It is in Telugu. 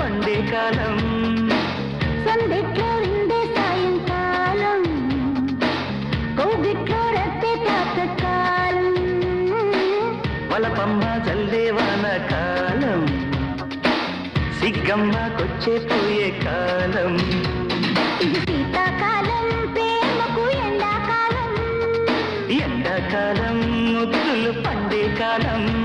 పండే కాలం. సందిట్లో ఇందే సాయంకాలం కౌగిట్లో రత్తే తాతకాలం వలపమ్మ జల్లే వాన కాలం సిగ్గమ్మకొచ్చే పోయే కాలం. శీతాకాలం ప్రేమకు ఎండాకాలం. ఎండాకాలం ముద్దులు పండే కాలం.